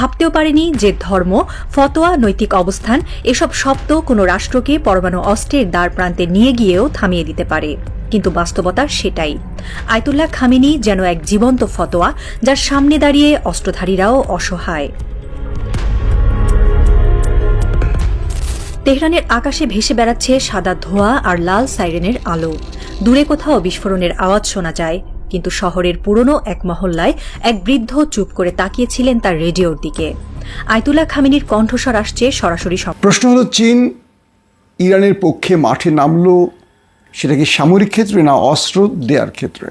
ভাবতেও পারেনি যে ধর্ম, ফতোয়া, নৈতিক অবস্থান, এসব শব্দ কোনো রাষ্ট্রকে পরমাণু অস্ত্রের দ্বার প্রান্তে নিয়ে গিয়েও থামিয়ে দিতে পারে। কিন্তু বাস্তবতা সেটাই। আয়তুল্লাহ খামিনি যেন এক জীবন্ত ফতোয়া, যার সামনে দাঁড়িয়ে অস্ত্রধারীরাও অসহায়। তেহরানের আকাশে ভেসে বেড়াচ্ছে সাদা ধোঁয়া আর লাল সাইরেনের আলো। দূরে কোথাও বিস্ফোরণের আওয়াজ শোনা যায়। কিন্তু শহরের পুরনো এক মহল্লায় এক বৃদ্ধ চুপ করে তাকিয়েছিলেন তার রেডিওর দিকে। আয়তুল্লাহ খামিনীর কণ্ঠস্বর আসছে সরাসরি সব প্রশ্ন হলো, চীন ইরানের পক্ষে মাঠে নামলো সেটা কি সামরিক ক্ষেত্রে না অস্ত্র দেওয়ার ক্ষেত্রে?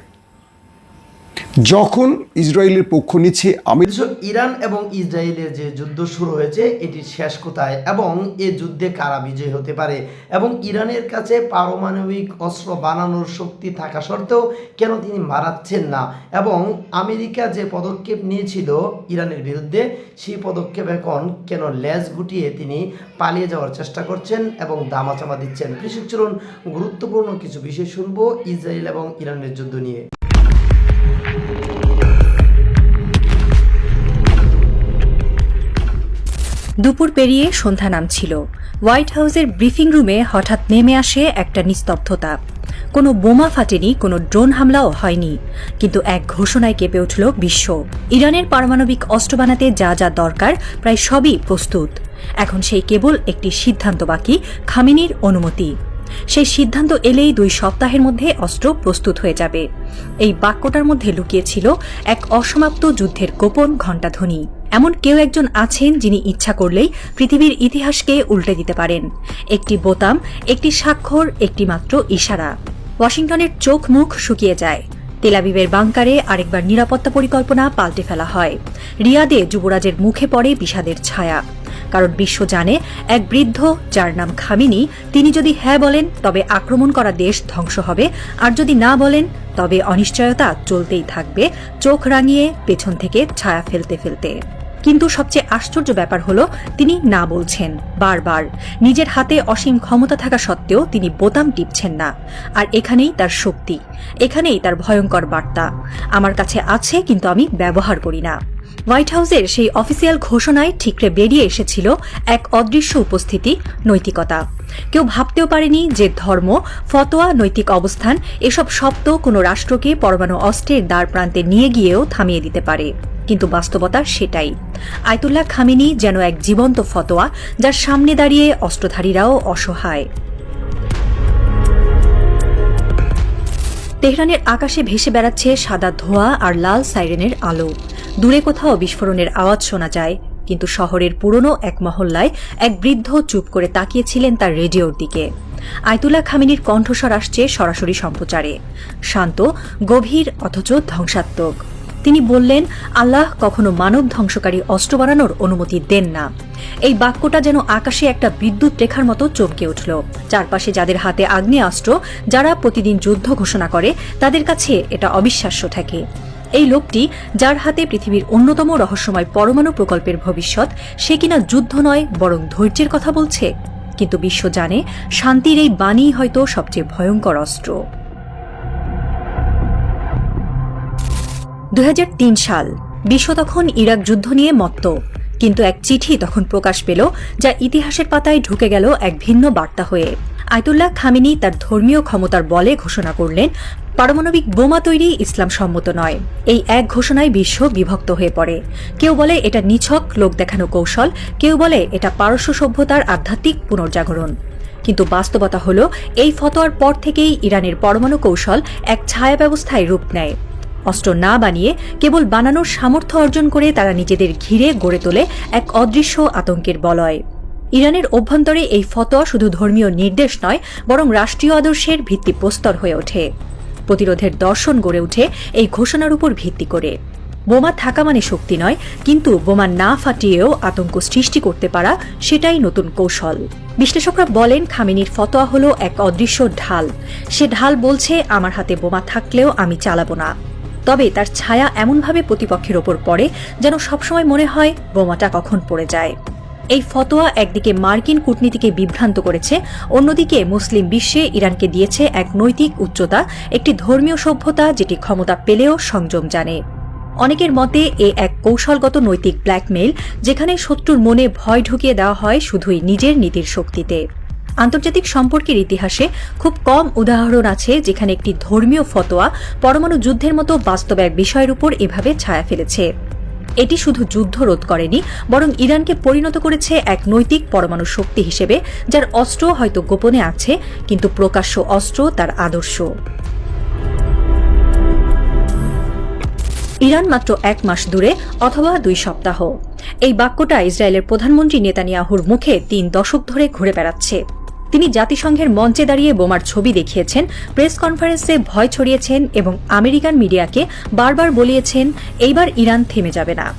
যখন ইসরায়েলের পক্ষ নিচ্ছে আমি ইরান এবং ইসরায়েলের যে যুদ্ধ শুরু হয়েছে এটির শেষ কোথায়? এবং এ যুদ্ধে কারা বিজয়ী হতে পারে? এবং ইরানের কাছে পারমাণবিক অস্ত্র বানানোর শক্তি থাকা সত্ত্বেও কেন তিনি মারাচ্ছেন না? এবং আমেরিকা যে পদক্ষেপ নিয়েছিল ইরানের বিরুদ্ধে, সেই পদক্ষেপ এখন কেন লেজ গুটিয়ে তিনি পালিয়ে যাওয়ার চেষ্টা করছেন এবং দামাচামা দিচ্ছেন? কৃষক চলুন, গুরুত্বপূর্ণ কিছু বিষয় শুনব ইসরায়েল এবং ইরানের যুদ্ধ নিয়ে। দুপুর পেরিয়ে সন্ধ্যা নামছিল। হোয়াইট হাউসের ব্রিফিং রুমে হঠাৎ নেমে আসে একটা নিস্তব্ধতা। কোনো বোমা ফাটেনি, কোনো ড্রোন হামলাও হয়নি। কিন্তু এক ঘোষণায় কেঁপে উঠল বিশ্ব। ইরানের পারমাণবিক অস্ত্র বানাতে যা যা দরকার, প্রায় সবই প্রস্তুত। এখন সেই কেবল একটি সিদ্ধান্ত বাকি, খামিনির অনুমতি। সেই সিদ্ধান্ত এলেই দুই সপ্তাহের মধ্যে অস্ত্র প্রস্তুত হয়ে যাবে। এই বাক্যটার মধ্যে লুকিয়েছিল এক অসমাপ্ত যুদ্ধের গোপন ঘণ্টাধ্বনি। এমন কেউ একজন আছেন যিনি ইচ্ছা করলেই পৃথিবীর ইতিহাসকে উল্টে দিতে পারেন। একটি বোতাম, একটি স্বাক্ষর, একটি মাত্র ইশারা। ওয়াশিংটনের চোখ মুখ শুকিয়ে যায়। তেলাবিবের বাংকারে আরেকবার নিরাপত্তা পরিকল্পনা পাল্টে ফেলা হয়। রিয়াদে যুবরাজের মুখে পড়ে বিষাদের ছায়া। কারণ বিশ্ব জানে, এক বৃদ্ধ, যার নাম খামিনি, তিনি যদি হ্যাঁ বলেন, তবে আক্রমণ করা দেশ ধ্বংস হবে। আর যদি না বলেন, তবে অনিশ্চয়তা চলতেই থাকবে, চোখ রাঙিয়ে পেছন থেকে ছায়া ফেলতে ফেলতে। কিন্তু সবচেয়ে আশ্চর্য ব্যাপার হলো, তিনি না বলছেন, বারবার। নিজের হাতে অসীম ক্ষমতা থাকা সত্ত্বেও তিনি বোতাম টিপছেন না। আর এখানেই তার শক্তি, এখানেই তার ভয়ঙ্কর বার্তা। আমার কাছে আছে, কিন্তু আমি ব্যবহার করি না। হোয়াইট হাউসের সেই অফিসিয়াল ঘোষণায় ঠিকরে বেরিয়ে এসেছিল এক অদৃশ্য উপস্থিতি, নৈতিকতা। কেউ ভাবতেও পারেনি যে ধর্ম, ফতোয়া, নৈতিক অবস্থান, এসব শব্দ কোনো রাষ্ট্রকে পরমাণু অস্ত্রের দ্বার প্রান্তে নিয়ে গিয়েও থামিয়ে দিতে পারে। কিন্তু বাস্তবতা সেটাই। আয়তুল্লাহ খামিনি যেন এক জীবন্ত ফতোয়া, যার সামনে দাঁড়িয়ে অস্ত্রধারীরাও অসহায়। তেহরানের আকাশে ভেসে বেড়াচ্ছে সাদা ধোঁয়া আর লাল সাইরেনের আলো। দূরে কোথাও বিস্ফোরণের আওয়াজ শোনা যায়, কিন্তু শহরের পুরনো এক মহল্লায় এক বৃদ্ধ চুপ করে তাকিয়েছিলেন তার রেডিওর দিকে। আয়তুলা খামিনীর কণ্ঠস্বর আসছে সরাসরি সম্প্রচারে। শান্ত, গভীর, অথচ ধ্বংসাত্মক। তিনি বললেন, আল্লাহ কখনো মানব ধ্বংসকারী অস্ত্র বানানোর অনুমতি দেন না। এই বাক্যটা যেন আকাশে একটা বিদ্যুৎ রেখার মতো চমকে উঠল। চারপাশে যাদের হাতে আগ্নেয়াস্ত্র, যারা প্রতিদিন যুদ্ধ ঘোষণা করে, তাদের কাছে এটা অবিশ্বাস্য থাকে। এই লোকটি, যার হাতে পৃথিবীর অন্যতম রহস্যময় পরমাণু প্রকল্পের ভবিষ্যৎ, সে কিনা যুদ্ধ নয়, বরং ধৈর্যের কথা বলছে। কিন্তু বিশ্ব জানে, শান্তির এই বাণী হয়তো সবচেয়ে ভয়ঙ্কর অস্ত্র। দু হাজার তিন সাল বিশ্ব তখন ইরাক যুদ্ধ নিয়ে মত্ত, কিন্তু এক চিঠি তখন প্রকাশ পেল যা ইতিহাসের পাতায় ঢুকে গেল এক ভিন্ন বার্তা হয়ে। আয়তুল্লাহ খামিনি তার ধর্মীয় ক্ষমতার বলে ঘোষণা করলেন, পারমাণবিক বোমা তৈরি ইসলাম সম্মত নয়। এই এক ঘোষণায় বিশ্ব বিভক্ত হয়ে পড়ে। কেউ বলে এটা নিছক, লোক দেখানো কৌশল, কেউ বলে এটা পারস্য সভ্যতার আধ্যাত্মিক পুনর্জাগরণ। কিন্তু বাস্তবতা হল, এই ফতোয়ার পর থেকেই ইরানের পরমাণু কৌশল এক ছায়া ব্যবস্থায় রূপ নেয়। অস্ত্র না বানিয়ে কেবল বানানোর সামর্থ্য অর্জন করে তারা নিজেদের ঘিরে গড়ে তোলে এক অদৃশ্য আতঙ্কের বলয়। ইরানের অভ্যন্তরে এই ফতোয়া শুধু ধর্মীয় নির্দেশ নয়, বরং রাষ্ট্রীয় আদর্শের ভিত্তিপ্রস্তর হয়ে ওঠে। প্রতিরোধের দর্শন গড়ে ওঠে এই ঘোষণার উপর ভিত্তি করে। বোমা থাকা মানে শক্তি নয়, কিন্তু বোমা না ফাটিয়েও আতঙ্ক সৃষ্টি করতে পারা সেটাই নতুন কৌশল। বিশ্লেষকরা বলেন, খামিনির ফতোয়া হলো এক অদৃশ্য ঢাল। সে ঢাল বলছে, আমার হাতে বোমা থাকলেও আমি চালাবো না। তবে তার ছায়া এমনভাবে প্রতিপক্ষের ওপর পড়ে যেন সবসময় মনে হয় বোমাটা কখন পড়ে যায়। এই ফতোয়া একদিকে মার্কিন কূটনীতিকে বিভ্রান্ত করেছে, অন্যদিকে মুসলিম বিশ্বে ইরানকে দিয়েছে এক নৈতিক উচ্চতা, একটি ধর্মীয় সভ্যতা যেটি ক্ষমতা পেলেও সংযম জানে। অনেকের মতে এ এক কৌশলগত নৈতিক ব্ল্যাকমেইল, যেখানে শত্রুর মনে ভয় ঢুকিয়ে দেওয়া হয় শুধুই নিজের নীতির শক্তিতে। আন্তর্জাতিক সম্পর্কের ইতিহাসে খুব কম উদাহরণ আছে যেখানে একটি ধর্মীয় ফতোয়া পরমাণু যুদ্ধের মতো বাস্তব বিষয়ের উপর এভাবে ছায়া ফেলেছে। এটি শুধু যুদ্ধ রোধ করেনি, বরং ইরানকে পরিণত করেছে এক নৈতিক পরমাণু শক্তি হিসেবে, যার অস্ত্র হয়তো গোপনে আছে, কিন্তু প্রকাশ্য অস্ত্র তার আদর্শ। ইরান মাত্র এক মাস দূরে, অথবা দুই সপ্তাহ। এই বাক্যটা ইসরায়েলের প্রধানমন্ত্রী নেতানিয়াহুর মুখে তিন দশক ধরে ঘুরে বেড়াচ্ছে। তিনি জাতিসংঘের মঞ্চে দাঁড়িয়ে বোমার ছবি দেখিয়েছেন, প্রেস কনফারেন্সে ভয় ছড়িয়েছেন এবং আমেরিকান মিডিয়াকে বারবার বলিয়েছেন, এইবার ইরান থেমে যাবে না।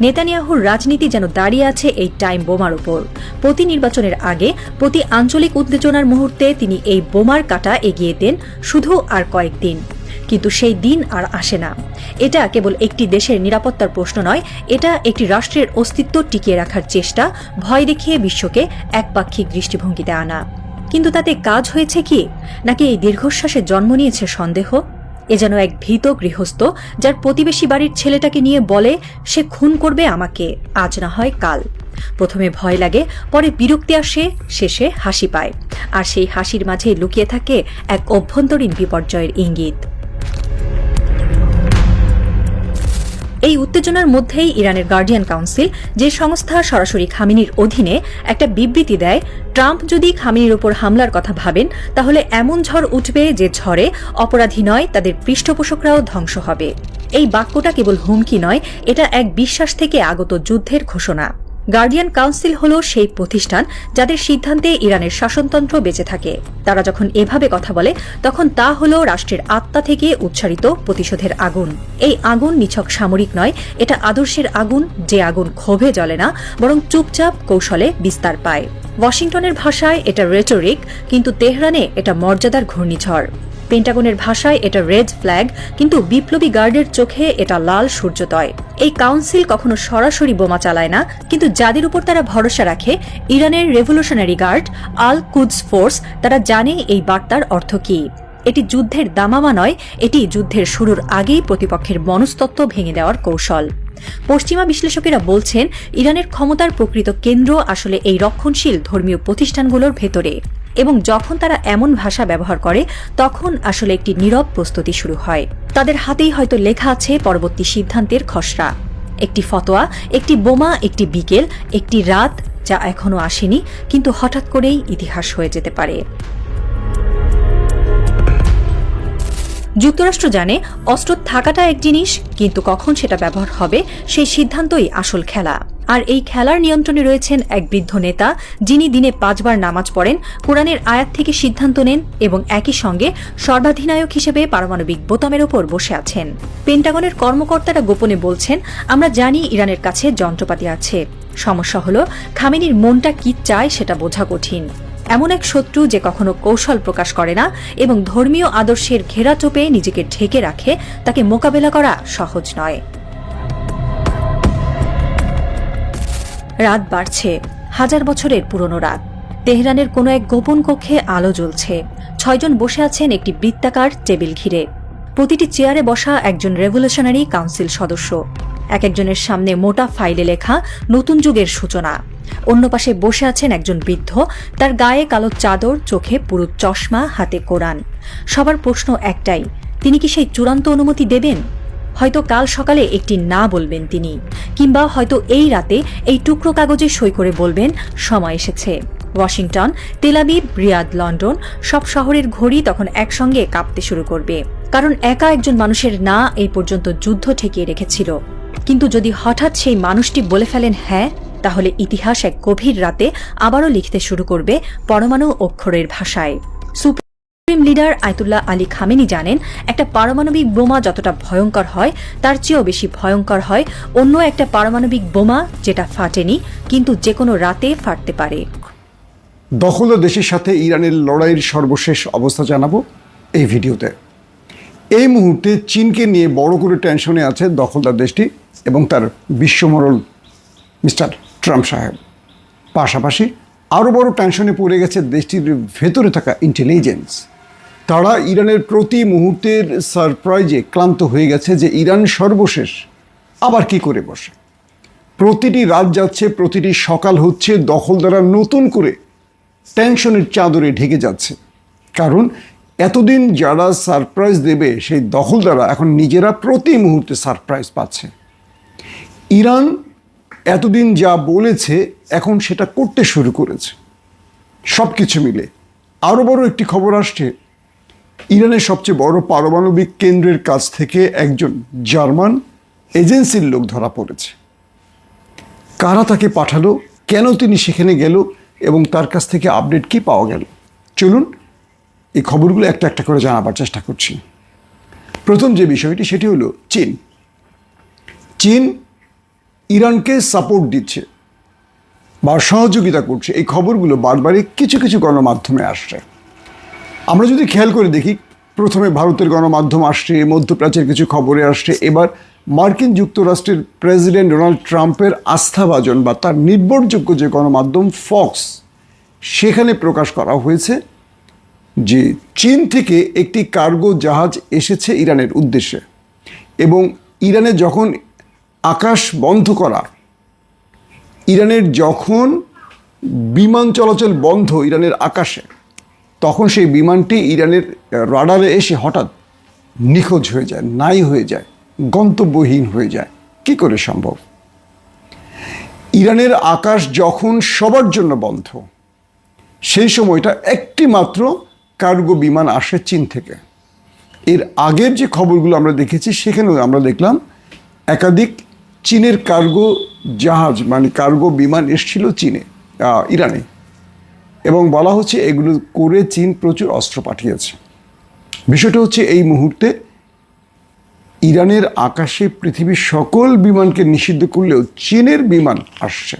নেতানিয়াহুর রাজনীতি যেন দাঁড়িয়ে আছে এই টাইম বোমার উপর। প্রতি নির্বাচনের আগে, প্রতি আঞ্চলিক উত্তেজনার মুহূর্তে তিনি এই বোমার কাটা এগিয়ে দেন শুধু আর কয়েকদিন। কিন্তু সেই দিন আর আসে না। এটা কেবল একটি দেশের নিরাপত্তার প্রশ্ন নয়, এটা একটি রাষ্ট্রের অস্তিত্ব টিকিয়ে রাখার চেষ্টা, ভয় দেখিয়ে বিশ্বকে একপাক্ষিক দৃষ্টিভঙ্গিতে আনা কিন্তু তাতে কাজ হয়েছে কি? নাকি এই দীর্ঘশ্বাসে জন্ম নিয়েছে সন্দেহ? এ যেন এক ভীত গৃহস্থ, যার প্রতিবেশী বাড়ির ছেলেটাকে নিয়ে বলে, সে খুন করবে আমাকে, আজ না হয় কাল। প্রথমে ভয় লাগে, পরে বিরক্তি আসে, শেষে হাসি পায়। আর সেই হাসির মাঝে লুকিয়ে থাকে এক অভ্যন্তরীণ বিপর্যয়ের ইঙ্গিত। এই উত্তেজনার মধ্যেই ইরানের গার্ডিয়ান কাউন্সিল যে সংস্থা সরাসরি খামিনির অধীনে একটা বিবৃতি দেয়, ট্রাম্প যদি খামিনির ওপর হামলার কথা ভাবেন, তাহলে এমন ঝড় উঠবে যে ঝড়ে অপরাধী নয়, তাদের পৃষ্ঠপোষকরাও ধ্বংস হবে। এই বাক্যটা কেবল হুমকি নয়, এটা এক বিশ্বাস থেকে আগত যুদ্ধের ঘোষণা। গার্ডিয়ান কাউন্সিল হল সেই প্রতিষ্ঠান যাদের সিদ্ধান্তে ইরানের শাসনতন্ত্র বেঁচে থাকে। তারা যখন এভাবে কথা বলে, তখন তা হল রাষ্ট্রের আত্মা থেকে উচ্চারিত প্রতিশোধের আগুন। এই আগুন নিছক সামরিক নয়, এটা আদর্শের আগুন, যে আগুন ক্ষোভে জ্বলে না, বরং চুপচাপ কৌশলে বিস্তার পায়। ওয়াশিংটনের ভাষায় এটা রেটোরিক কিন্তু তেহরানে এটা মর্যাদার ঘূর্ণিঝড়। পেন্টাগনের ভাষায় এটা রেড ফ্ল্যাগ, কিন্তু বিপ্লবী গার্ডের চোখে এটা লাল সূর্যোদয়। এই কাউন্সিল কখনো সরাসরি বোমা চালায় না, কিন্তু যাদের উপর তারা ভরসা রাখে, ইরানের revolutionary guard Al Quds force, তারা জানে এই বার্তার অর্থ কী। এটি যুদ্ধের দামামা নয়, এটি যুদ্ধের শুরুর আগেই প্রতিপক্ষের মনস্তত্ত্ব ভেঙে দেওয়ার কৌশল। পশ্চিমা বিশ্লেষকেরা বলছেন, ইরানের ক্ষমতার প্রকৃত কেন্দ্র আসলে এই রক্ষণশীল ধর্মীয় প্রতিষ্ঠানগুলোর ভেতরে। এবং যখন তারা এমন ভাষা ব্যবহার করে, তখন আসলে একটি নীরব প্রস্তুতি শুরু হয়। তাদের হাতেই হয়তো লেখা আছে পরবর্তী সিদ্ধান্তের খসড়া। একটি ফতোয়া, একটি বোমা, একটি বিকেল, একটি রাত যা এখনও আসেনি, কিন্তু হঠাৎ করেই ইতিহাস হয়ে যেতে পারে। যুক্তরাষ্ট্র জানে, অস্ত্র থাকাটা এক জিনিস, কিন্তু কখন সেটা ব্যবহার হবে, সেই সিদ্ধান্তই আসল খেলা। আর এই খেলার নিয়ন্ত্রণে রয়েছেন এক বৃদ্ধ নেতা, যিনি দিনে পাঁচবার নামাজ পড়েন, কোরআনের আয়াত থেকে সিদ্ধান্ত নেন এবং একই সঙ্গে সর্বাধিনায়ক হিসেবে পারমাণবিক বোতামের ওপর বসে আছেন। পেন্টাগনের কর্মকর্তারা গোপনে বলছেন, আমরা জানি ইরানের কাছে যন্ত্রপাতি আছে। সমস্যা হল, খামেনির মনটা কি চায় সেটা বোঝা কঠিন। এমন এক শত্রু যে কখনো কৌশল প্রকাশ করে না এবং ধর্মীয় আদর্শের ঘেরাটোপে নিজেকে ঢেকে রাখে, তাকে মোকাবেলা করা সহজ নয়। রাত বাড়ছে। হাজার বছরের পুরনো রাত। তেহরানের কোনো এক গোপন কক্ষে আলো জ্বলছে। ছয়জন বসে আছেন একটি বৃত্তাকার টেবিল ঘিরে। প্রতিটি চেয়ারে বসা একজন রেভলিউশনারি কাউন্সিল সদস্য। এক একজনের সামনে মোটা ফাইলে লেখা নতুন যুগের সূচনা। অন্য পাশে বসে আছেন একজন বৃদ্ধ। তার গায়ে কালো চাদর, চোখে পুরো চশমা, হাতে কোরআন। সবার প্রশ্ন একটাই, তিনি কি সেই চূড়ান্ত অনুমতি দেবেন? হয়তো কাল সকালে একটি না বলবেন তিনি, কিংবা হয়তো এই রাতে এই টুকরো কাগজে সই করে বলবেন, সময় এসেছে। ওয়াশিংটন তেলাবিব রিয়াদ, লন্ডন, সব শহরের ঘড়ি তখন একসঙ্গে কাঁপতে শুরু করবে, কারণ একা একজন মানুষের না এই পর্যন্ত যুদ্ধ ঠেকিয়ে রেখেছিল। কিন্তু যদি হঠাৎ সেই মানুষটি বলে ফেলেন হ্যাঁ তাহলে ইতিহাস এক গভীর রাতে আবারও লিখতে শুরু করবে পরমাণু অক্ষরের ভাষায়। Supreme leader Ayatollah Ali Khamenei জানেন, একটা পারমাণবিক বোমা যতটা ভয়ঙ্কর হয়, তার চেয়েও বেশি ভয়ঙ্কর হয় অন্য একটা পারমাণবিক বোমা যেটা ফাটেনি, কিন্তু যে কোনো রাতে ফাটতে পারে। দখল দেশের সাথে ইরানের লড়াইয়ের সর্বশেষ অবস্থা জানাব এই ভিডিওতে। এই মুহূর্তে চীনকে নিয়ে বড় করে টেনশনে আছে দখলদার দেশটি এবং তার বিশ্বমরল মিস্টার ট্রাম্প সাহেব। পাশাপাশি আরও বড় টেনশনে পড়ে গেছে দেশটির ভেতরে থাকা ইন্টেলিজেন্স তারা ইরানের প্রতি মুহূর্তের সারপ্রাইজে ক্লান্ত হয়ে গেছে যে ইরান সর্বশেষ আবার কি করে বসে। প্রতিটি রাত যাচ্ছে, প্রতিটি সকাল হচ্ছে দখলদাররা নতুন করে টেনশনের চাদরে ঢেকে যাচ্ছে। কারণ এতদিন যারা সারপ্রাইজ দেবে, সেই দখলদাররা এখন নিজেরা প্রতি মুহূর্তে সারপ্রাইজ পাচ্ছে। ইরান এতদিন যা বলেছে, এখন সেটা করতে শুরু করেছে। সব কিছু মিলে। আরও বড় একটি খবর আসছে ইরানের সবচেয়ে বড় পারমাণবিক কেন্দ্রের কাছ থেকে একজন জার্মান এজেন্সির লোক ধরা পড়েছে। কারা তাকে পাঠালো? কেন তিনি সেখানে গেল? এবং তার কাছ থেকে আপডেট কি পাওয়া গেল? চলুন এই খবরগুলো একটা একটা করে জানাবার চেষ্টা করছি। প্রথম যে বিষয়টি, সেটি হলো চীন। চীন ইরানকে সাপোর্ট দিচ্ছে বা সহযোগিতা করছে। এই খবরগুলো বারবারই কিছু কিছু গণমাধ্যমে আসছে। আমরা যদি খেয়াল করে দেখি, প্রথমে ভারতের গণমাধ্যম আসছে, মধ্যপ্রাচ্যের কিছু খবরে আসছে, এবার মার্কিন যুক্তরাষ্ট্রের প্রেসিডেন্ট ডোনাল্ড ট্রাম্পের আস্থাভাজন বা তার নির্ভরযোগ্য যে গণমাধ্যম ফক্স, সেখানে প্রকাশ করা হয়েছে যে চীন থেকে একটি কার্গো জাহাজ এসেছে ইরানের উদ্দেশ্যে এবং ইরানে যখন আকাশ বন্ধ করা, ইরানের যখন বিমান চলাচল বন্ধ ইরানের আকাশে তখন সেই বিমানটি ইরানের রাডারে এসে হঠাৎ নিখোঁজ হয়ে যায়, নাই হয়ে যায়, গন্তব্যহীন হয়ে যায়। কি করে সম্ভব? ইরানের আকাশ যখন সবার জন্য বন্ধ, সেই সময়টা একটি মাত্র কার্গো বিমান আসে চীন থেকে। এর আগের যে খবরগুলো আমরা দেখেছি, সেখানেও আমরা দেখলাম একাধিক চীনের কার্গো জাহাজ মানে কার্গো বিমান এসছিল চীনে ইরানে। এবং বলা হচ্ছে এগুলো করে চীন প্রচুর অস্ত্র পাঠিয়েছে। বিষয়টা হচ্ছে এই মুহূর্তে ইরানের আকাশে পৃথিবীর সকল বিমানকে নিষিদ্ধ করলেও চীনের বিমান আসছে।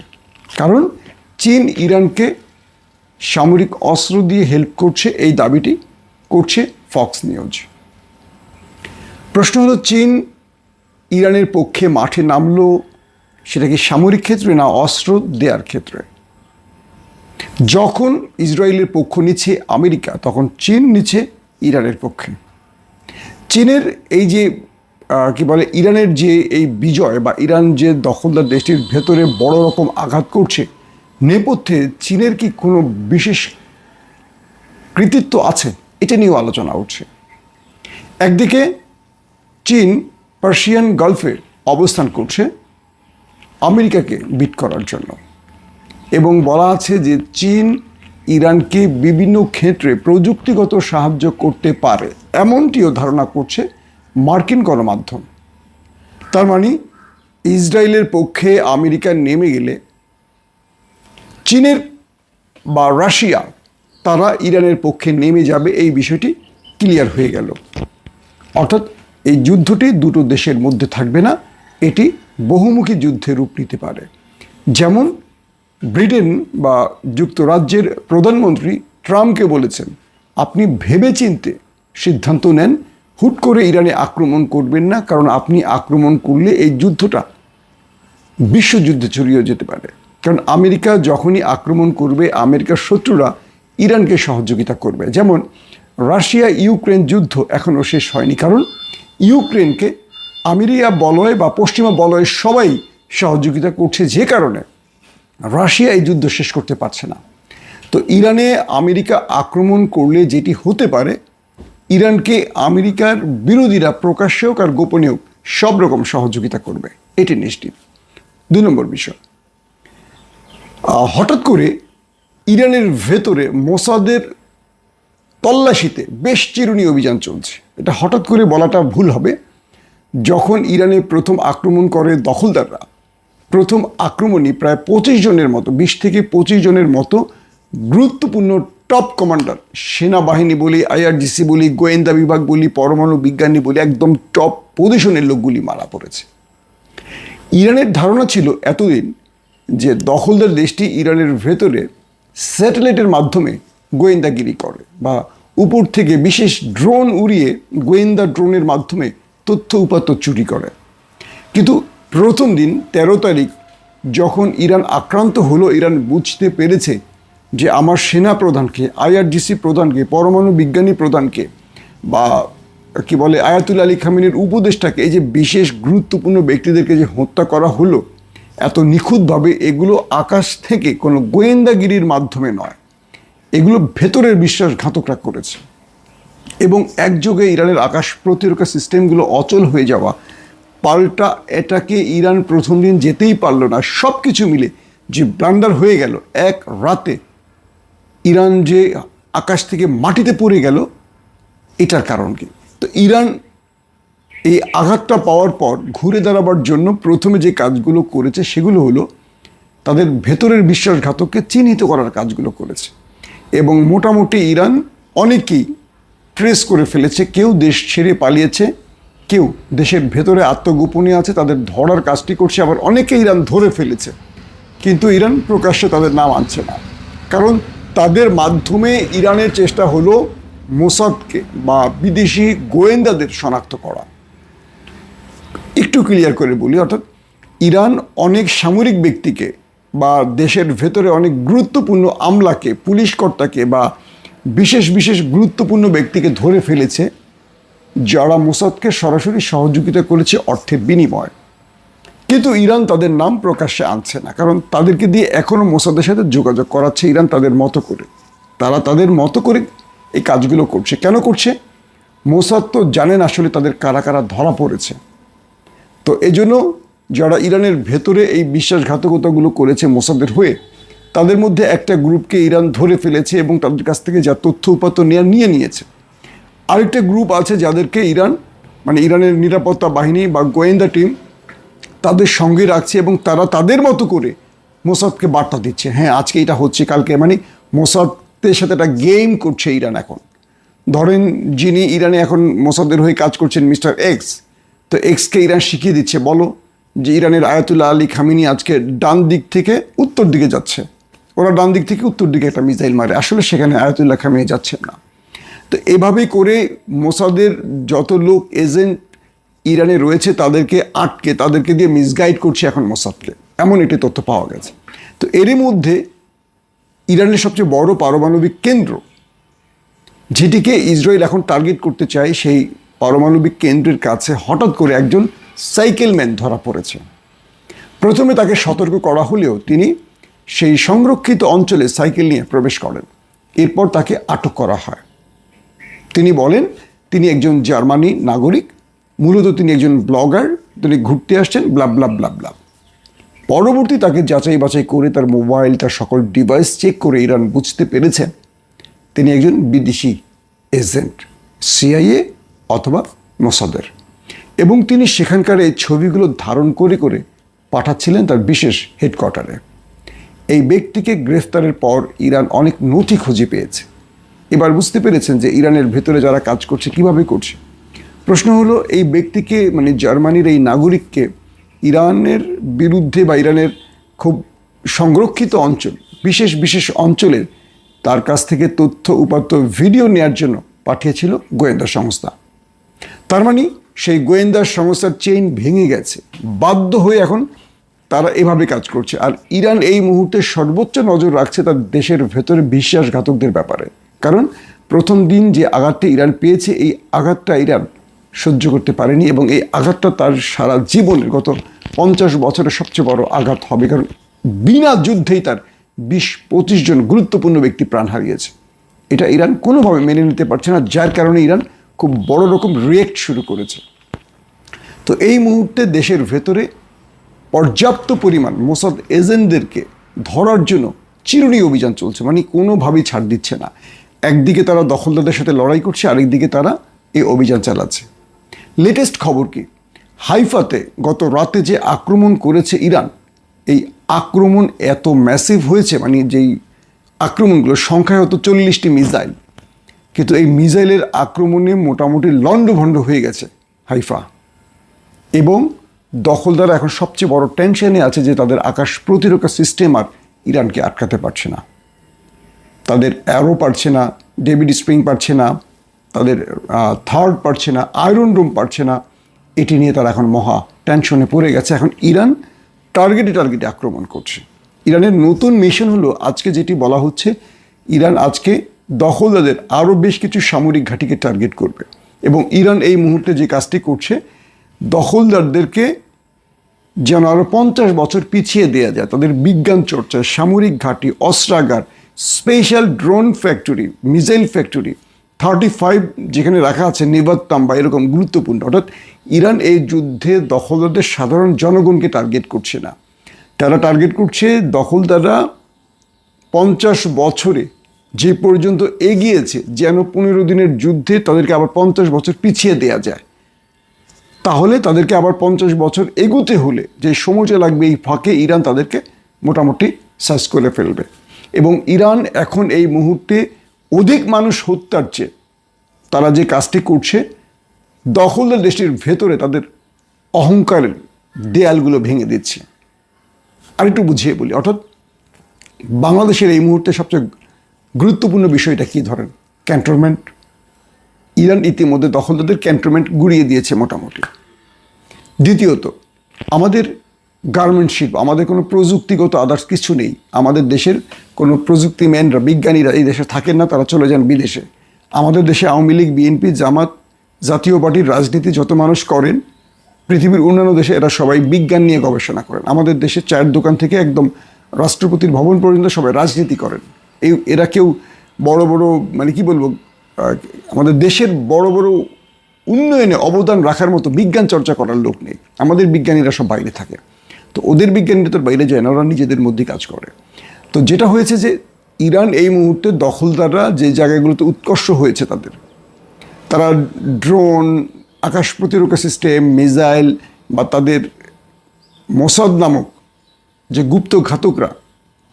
কারণ চীন ইরানকে সামরিক অস্ত্র দিয়ে হেল্প করছে, এই দাবিটি করছে ফক্স নিউজ। প্রশ্ন হলো, চীন ইরানের পক্ষে মাঠে নামলো সেটা কি সামরিক ক্ষেত্রে না অস্ত্র দেওয়ার ক্ষেত্রে? যখন ইসরায়েলের পক্ষ নিচ্ছে আমেরিকা, তখন চীন নিচ্ছে ইরানের পক্ষে। চীনের এই যে কি বলে, ইরানের যে এই বিজয় বা ইরান যে দখলদার দেশটির ভেতরে বড় রকম আঘাত করছে, নেপথ্যে চীনের কি কোনো বিশেষ কৃতিত্ব আছে? এটা নিয়েও আলোচনা উঠছে একদিকে চীন পার্সিয়ান গালফে অবস্থান করছে আমেরিকাকে বিট করার জন্য। এবং বলা আছে যে চীন, ইরানকে বিভিন্ন ক্ষেত্রে প্রযুক্তিগত সাহায্য করতে পারে। এমনটিও ধারণা করছে মার্কিন গণমাধ্যম। তার মানে ইসরায়েলের পক্ষে আমেরিকা নেমে গেলে চীনের বা রাশিয়া, তারা ইরানের পক্ষে নেমে যাবে এই বিষয়টি ক্লিয়ার হয়ে গেল। অর্থাৎ এই যুদ্ধটি দুটো দেশের মধ্যে থাকবে না, এটি বহুমুখী যুদ্ধে রূপ নিতে পারে। যেমন ব্রিটেন বা যুক্তরাজ্যের প্রধানমন্ত্রী ট্রাম্পকে বলেছেন, আপনি ভেবেচিন্তে সিদ্ধান্ত নেন, হুট করে ইরানে আক্রমণ করবেন না, কারণ আপনি আক্রমণ করলে এই যুদ্ধটা বিশ্বযুদ্ধে ছড়িয়ে যেতে পারে। কারণ আমেরিকা যখনই আক্রমণ করবে, আমেরিকার শত্রুরা ইরানকে সহযোগিতা করবে। যেমন, রাশিয়া ইউক্রেন যুদ্ধ এখনও শেষ হয়নি, কারণ ইউক্রেনকে আমেরিকা বলয় বা পশ্চিমা বলয় সবাই সহযোগিতা করছে যে কারণে। রাশিয়া এই যুদ্ধ শেষ করতে পারছে না। তো ইরানে আমেরিকা আক্রমণ করলে যেটি হতে পারে, ইরানকে আমেরিকার বিরোধীরা প্রকাশ্যে হোক আর গোপনে হোক সব রকম সহযোগিতা করবে। এটি নিশ্চিত। দুই নম্বর বিষয়। হঠাৎ করে ইরানের ভেতরে মোসাদের তল্লাশিতে বেশ চিরুনি অভিযান চলছে। এটা হঠাৎ করে বলাটা ভুল হবে। যখন ইরানে প্রথম আক্রমণ করে দখলদাররা প্রথম আক্রমণই প্রায় পঁচিশ জনের মতো, বিশ থেকে পঁচিশ জনের মতো গুরুত্বপূর্ণ টপ কমান্ডার সেনাবাহিনী বলি আইআরজিসি বলি, গোয়েন্দা বিভাগ বলি, পরমাণু বিজ্ঞানী বলি, একদম টপ পজিশনের লোকগুলি মারা পড়েছে। ইরানের ধারণা ছিল এতদিন যে দখলদার দেশটি ইরানের ভেতরে স্যাটেলাইটের মাধ্যমে গোয়েন্দাগিরি করে বা উপর থেকে বিশেষ ড্রোন উড়িয়ে গোয়েন্দা ড্রোনের মাধ্যমে তথ্য উপাত্ত চুরি করে। কিন্তু প্রথম দিন তেরো তারিখ যখন ইরান আক্রান্ত হলো, ইরান বুঝতে পেরেছে যে আমার সেনা প্রধানকে আইআরডিসি প্রধানকে, পরমাণু বিজ্ঞানী প্রধানকে বা কি বলে আয়াতুল আলী খামিনের উপদেষ্টাকে, এই যে বিশেষ গুরুত্বপূর্ণ ব্যক্তিদেরকে যে হত্যা করা হলো, এত নিখুঁতভাবে এগুলো আকাশ থেকে কোনো গোয়েন্দাগিরির মাধ্যমে নয়। এগুলো ভেতরের বিশ্বাসঘাতকরা করেছে। এবং একযোগে ইরানের আকাশ প্রতিরক্ষা সিস্টেমগুলো অচল হয়ে যাওয়া পাল্টা এটাকে ইরান প্রথম দিন যেতেই পারল না। সব কিছু মিলে যে ব্লান্ডার হয়ে গেল এক রাতে। ইরান যে আকাশ থেকে মাটিতে পড়ে গেল, এটার কারণ কি? তো ইরান এই আঘাতটা পাওয়ার পর ঘুরে দাঁড়াবার জন্য প্রথমে যে কাজগুলো করেছে সেগুলো হলো তাদের ভেতরের বিশ্বাসঘাতককে চিহ্নিত করার কাজগুলো করেছে। এবং মোটামুটি ইরান অনেকেই ট্রেস করে ফেলেছে, কেউ দেশ ছেড়ে পালিয়েছে। কেউ দেশের ভেতরে আত্মগোপনে আছে, তাদের ধরার কাজটি করছে, আবার অনেকে ইরান ধরে ফেলেছে। কিন্তু ইরান প্রকাশ্যে তাদের নাম আনছে না। কারণ তাদের মাধ্যমে ইরানের চেষ্টা হলো মোসাদকে বা বিদেশি গোয়েন্দাদের শনাক্ত করা। একটু ক্লিয়ার করে বলি, অর্থাৎ ইরান অনেক সামরিক ব্যক্তিকে বা দেশের ভেতরে অনেক গুরুত্বপূর্ণ আমলাকে, পুলিশ কর্তাকে বা বিশেষ বিশেষ গুরুত্বপূর্ণ ব্যক্তিকে ধরে ফেলেছে। যারা মোসাদকে সরাসরি সহযোগিতা করেছে অর্থের বিনিময়। কিন্তু ইরান তাদের নাম প্রকাশ্যে আনছে না, কারণ তাদেরকে দিয়ে এখনও মোসাদের সাথে যোগাযোগ করাচ্ছে ইরান তাদের মতো করে। তারা তাদের মতো করে এই কাজগুলো করছে। কেন করছে? মোসাদ তো জানেন আসলে তাদের কারা কারা ধরা পড়েছে। তো এই জন্য যারা ইরানের ভেতরে এই বিশ্বাসঘাতকতাগুলো করেছে মোসাদের হয়ে, তাদের মধ্যে একটা গ্রুপকে ইরান ধরে ফেলেছে এবং তাদের কাছ থেকে যা তথ্য উপাত্ত নিয়ে নিয়েছে। আরেকটা গ্রুপ আছে যাদেরকে ইরান মানে ইরানের নিরাপত্তা বাহিনী বা গোয়েন্দা টিম তাদের সঙ্গে রাখছে এবং তারা তাদের মতো করে মোসাদকে বার্তা দিচ্ছে। হ্যাঁ আজকে এটা হচ্ছে, কালকে মানে মোসাদের সাথে একটা গেম করছে ইরান এখন। ধরেন যিনি ইরানে এখন মোসাদের হয়ে কাজ করছেন মিস্টার এক্স, তো এক্সকে ইরান শিখিয়ে দিচ্ছে, বলো যে ইরানের আয়াতুল্লাহ আলী খামিনি আজকে ডান দিক থেকে উত্তর দিকে যাচ্ছে। ওরা ডান দিক থেকে উত্তর দিকে একটা মিসাইল মারে। আসলে সেখানে আয়াতুল্লাহ খামিনি যাচ্ছেন না। তো এভাবে করে মোসাদের যত লোক এজেন্ট ইরানে রয়েছে, তাদেরকে আটকে, তাদেরকে দিয়ে মিসগাইড করছে এখন মোসাদকে। এমন একটি তথ্য পাওয়া গেছে। তো এরই মধ্যে ইরানের সবচেয়ে বড় পারমাণবিক কেন্দ্র, যেটিকে ইসরায়েল এখন টার্গেট করতে চায়, সেই পারমাণবিক কেন্দ্রের কাছে হঠাৎ করে একজন সাইকেলম্যান ধরা পড়েছে। প্রথমে তাকে সতর্ক করা হলেও তিনি সেই সংরক্ষিত অঞ্চলে সাইকেল নিয়ে প্রবেশ করেন। এরপর তাকে আটক করা হয়। তিনি বলেন, তিনি একজন জার্মানি নাগরিক, মূলত তিনি একজন ব্লগার, তিনি ঘুরতে আসছেন, ব্লাব ব্লাব ব্লাব ব্লাব। পরবর্তী তাকে যাচাই বাছাই করে তার মোবাইল, তার সকল ডিভাইস চেক করে ইরান বুঝতে পেরেছেন তিনি একজন বিদেশি এজেন্ট, সিআইএ অথবা মোসাদের। এবং তিনি সেখানকার এই ছবিগুলো ধারণ করে করে পাঠাচ্ছিলেন তার বিশেষ হেডকোয়ার্টারে। এই ব্যক্তিকে গ্রেফতারের পর ইরান অনেক নথি খুঁজে পেয়েছে। এবার বুঝতে পেরেছেন যে ইরানের ভেতরে যারা কাজ করছে, কীভাবে করছে? প্রশ্ন হলো, এই ব্যক্তিকে মানে জার্মানির এই নাগরিককে ইরানের বিরুদ্ধে বা ইরানের খুব সংরক্ষিত অঞ্চল, বিশেষ বিশেষ অঞ্চলের তার কাছ থেকে তথ্য, উপাত্ত ভিডিও নেয়ার জন্য পাঠিয়েছিল গোয়েন্দা সংস্থা। তার মানে সেই গোয়েন্দা সংস্থার চেইন ভেঙে গেছে। বাধ্য হয়ে এখন তারা এভাবে কাজ করছে। আর ইরান এই মুহূর্তে সর্বোচ্চ নজর রাখছে তার দেশের ভেতরে বিশ্বাসঘাতকদের ব্যাপারে। কারণ প্রথম দিন যে আঘাতটা ইরান পেয়েছে, এই আঘাতটা ইরান সহ্য করতে পারেনি এবং এই আঘাতটা তার সারা জীবনের গত পঞ্চাশ বছরের সবচেয়ে বড় আঘাত হবে। কারণ বিনা যুদ্ধেই তার বিশ, পঁচিশ জন গুরুত্বপূর্ণ ব্যক্তি প্রাণ হারিয়েছে। এটা ইরান কোনোভাবে মেনে নিতে পারছে না, যার কারণে ইরান খুব বড় রকম রিয়েক্ট শুরু করেছে। তো এই মুহূর্তে দেশের ভেতরে পর্যাপ্ত পরিমাণ মোসাদ এজেন্টদেরকে ধরার জন্য চিরুনি অভিযান চলছে মানে কোনোভাবেই ছাড় দিচ্ছে না। একদিকে তারা দখলদারদের সাথে লড়াই করছে, আরেকদিকে তারা এই অভিযান চালাচ্ছে। লেটেস্ট খবর কি? হাইফাতে গত রাতে যে আক্রমণ করেছে ইরান, এই আক্রমণ এত ম্যাসিভ হয়েছে মানে যেই আক্রমণগুলো সংখ্যায় হতো চল্লিশটি মিসাইল, কিন্তু এই মিসাইলের আক্রমণে মোটামুটি লণ্ডভণ্ড হয়ে গেছে হাইফা। এবং দখলদার এখন সবচেয়ে বড় টেনশনে আছে যে তাদের আকাশ প্রতিরক্ষা সিস্টেম আর ইরানকে আটকাতে পারছে না। তাদের অ্যারো পারছে না ডেভিড স্প্রিং পারছে না, তাদের থার্ড পারছে না আয়রন রুম পারছে না, এটি নিয়ে তারা এখন মহা টেনশনে পড়ে গেছে। এখন ইরান টার্গেটে টার্গেটে আক্রমণ করছে। ইরানের নতুন মিশন হলো আজকে যেটি বলা হচ্ছে, ইরান আজকে দখলদারদের আরও বেশ কিছু সামরিক ঘাঁটিকে টার্গেট করবে এবং ইরান এই মুহূর্তে যে কাজটি করছে, দখলদারদেরকে যেন আরও পঞ্চাশ বছর পিছিয়ে দেওয়া যায়। তাদের বিজ্ঞান চর্চা, সামরিক ঘাঁটি, অস্ত্রাগার special drone factory, missile factory thirty five যেখানে রাখা আছে নেবাত্তাম বা এরকম গুরুত্বপূর্ণ। অর্থাৎ ইরান এই যুদ্ধে দখলদারদের সাধারণ জনগণকে টার্গেট করছে না। তারা টার্গেট করছে দখলদাররা পঞ্চাশ বছরে যে পর্যন্ত এগিয়েছে, যেন পনেরো দিনের যুদ্ধে তাদেরকে আবার পঞ্চাশ বছর পিছিয়ে দেয়া যায়। তাহলে তাদেরকে আবার পঞ্চাশ বছর এগোতে হলে যে সময়টা লাগবে এই ফাঁকে ইরান তাদেরকে মোটামুটি সার্চ করে ফেলবে। এবং ইরান এখন এই মুহূর্তে অধিক মানুষ হত্যার চেয়ে তারা যে কাজটি করছে, দখলদার দেশটির ভেতরে তাদের অহংকারের দেয়ালগুলো ভেঙে দিচ্ছে। আর একটু বুঝিয়ে বলি, অর্থাৎ বাংলাদেশের এই মুহূর্তে সবচেয়ে গুরুত্বপূর্ণ বিষয়টা কি ধরেন? ক্যান্টনমেন্ট ইরান ইতিমধ্যে দখলদারদের ক্যান্টনমেন্ট গুড়িয়ে দিয়েছে মোটামুটি। দ্বিতীয়ত, আমাদের গার্মেন্ট শিল্প, আমাদের কোনো প্রযুক্তিগত আদার্স কিছু নেই। আমাদের দেশের কোনো প্রযুক্তি ম্যানরা বিজ্ঞানীরা এই দেশে থাকেন না, তারা চলে যান বিদেশে। আমাদের দেশে আওয়ামী লীগ, বিএনপি, জামাত, জাতীয় পার্টির রাজনীতি যত মানুষ করেন, পৃথিবীর অন্যান্য দেশে এরা সবাই বিজ্ঞান নিয়ে গবেষণা করেন। আমাদের দেশে চায়ের দোকান থেকে একদম রাষ্ট্রপতির ভবন পর্যন্ত সবাই রাজনীতি করেন। এই এরা কেউ বড় বড় মানে কি বলব আমাদের দেশের বড় বড় উন্নয়নে অবদান রাখার মতো বিজ্ঞান চর্চা করার লোক নেই। আমাদের বিজ্ঞানীরা সব বাইরে থাকে। তো ওদের বিজ্ঞানীরা তো বাইরে যায় না, ওরা নিজেদের মধ্যেই কাজ করে। তো যেটা হয়েছে যে ইরান এই মুহূর্তে দখলদাররা যে জায়গাগুলোতে উৎকর্ষ হয়েছে তাদের, তারা ড্রোন, আকাশ প্রতিরক্ষা সিস্টেম, মিসাইল বা তাদের মোসাদ নামক যে গুপ্ত ঘাতকরা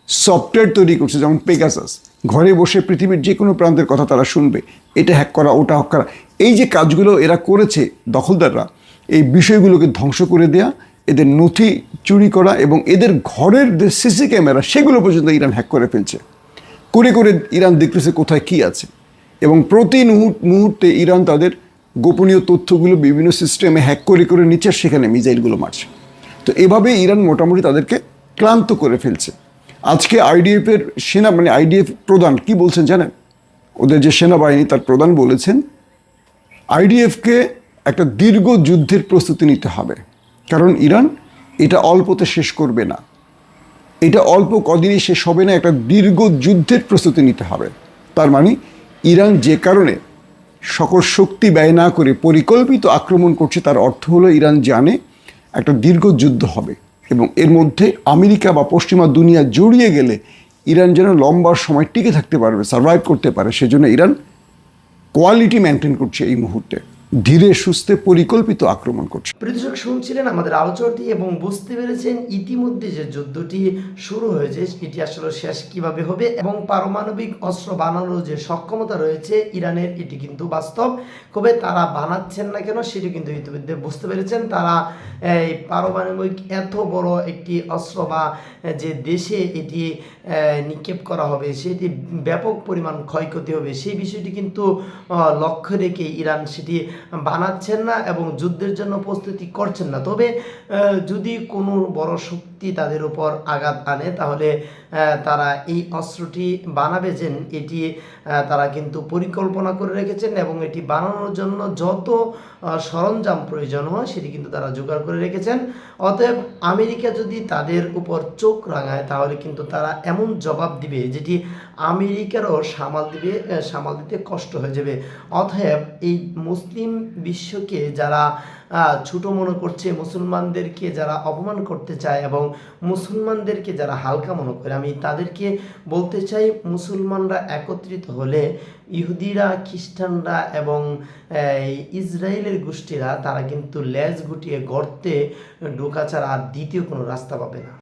সফটওয়্যার তৈরি করছে, যেমন পেগাসাস, ঘরে বসে পৃথিবীর যে কোনো প্রান্তের কথা তারা শুনবে, এটা হ্যাক করা, ওটা হ্যাক করা। এই যে কাজগুলো এরা করেছে দখলদাররা, এই বিষয়গুলোকে ধ্বংস করে দেয়া এদের নথি চুরি করা এবং এদের ঘরের যে সিসি ক্যামেরা, সেগুলো পর্যন্ত ইরান হ্যাক করে ফেলছে। করে করে ইরান দেখতেছে কোথায় কি আছে। এবং প্রতি মুহূর্ত- ইরান তাদের গোপনীয় তথ্যগুলো বিভিন্ন সিস্টেমে হ্যাক করে করে নিচ্ছে, সেখানে মিজাইলগুলো মারছে। তো এভাবে ইরান মোটামুটি তাদেরকে ক্লান্ত করে ফেলছে। আজকে আইডিএফের সেনা মানে আইডিএফ প্রধান কি বলছেন জানেন? ওদের যে সেনাবাহিনী, তার প্রধান বলেছেন আইডিএফকে একটা দীর্ঘ যুদ্ধের প্রস্তুতি নিতে হবে। কারণ ইরান এটা অল্পতে শেষ করবে না। এটা অল্প কদিনই শেষ হবে না, একটা দীর্ঘ যুদ্ধের প্রস্তুতি নিতে হবে। তার মানে ইরান যে কারণে সকল শক্তি ব্যয় না করে পরিকল্পিত আক্রমণ করছে, তার অর্থ হলো ইরান জানে একটা দীর্ঘ যুদ্ধ হবে এবং এর মধ্যে আমেরিকা বা পশ্চিমা দুনিয়া জড়িয়ে গেলে ইরান যেন লম্বা সময় টিকে থাকতে পারবে সার্ভাইভ করতে পারে। সেজন্য ইরান কোয়ালিটি মেনটেন করছে এই মুহূর্তে। ধীরে সুস্থে পরিকল্পিত আক্রমণ করছে। প্রদর্শক শুনছিলেন আমাদের আলোচনাটি এবং বুঝতে পেরেছেন ইতিমধ্যে যে যুদ্ধটি শুরু হয়েছে এটি আসলে শেষ কীভাবে হবে এবং পারমাণবিক অস্ত্র বানানোর যে সক্ষমতা রয়েছে ইরানের, এটি কিন্তু বাস্তব। কবে তারা বানাচ্ছেন না কেন, সেটি কিন্তু ইতিমধ্যে বুঝতে পেরেছেন। তারা, এই পারমাণবিক এত বড় একটি অস্ত্র বা যে দেশে এটি নিক্ষেপ করা হবে, সেটি ব্যাপক পরিমাণ ক্ষয়ক্ষতি হবে, সেই বিষয়টি কিন্তু লক্ষ্য রেখে ইরান সেটি বানাচ্ছেন না এবং যুদ্ধের জন্য প্রস্তুতি করছেন না। তবে যদি কোনো বড় শক্তি তাদের উপর আঘাত আনে, তাহলে তারা এই অস্ত্রটি বানাবে যেন এটি তারা কিন্তু পরিকল্পনা করে রেখেছেন এবং এটি বানানোর জন্য যত সরঞ্জাম প্রয়োজন হয়, সেটি কিন্তু তারা জোগাড় করে রেখেছেন। অতএব আমেরিকা যদি তাদের উপর চোখ রাঙায়, তাহলে কিন্তু তারা এমন জবাব দিবে যেটি আমেরিকারও সামাল দিবে সামাল দিতে কষ্ট হয়ে যাবে। অতএব এই মুসলিম বিশ্বকে যারা ছোট মনে করছে মুসলমানদেরকে যারা অপমান করতে চায় এবং মুসলমানদেরকে যারা হালকা মনে করে, আমি তাদেরকে বলতে চাই মুসলমানরা একত্রিত হলে ইহুদিরা, খ্রিস্টানরা এবং ইসরায়েলের গোষ্ঠীরা তারা কিন্তু লেজ গুটিয়ে গর্তে ঢোকা ছাড়া আর দ্বিতীয় কোনো রাস্তা পাবে না।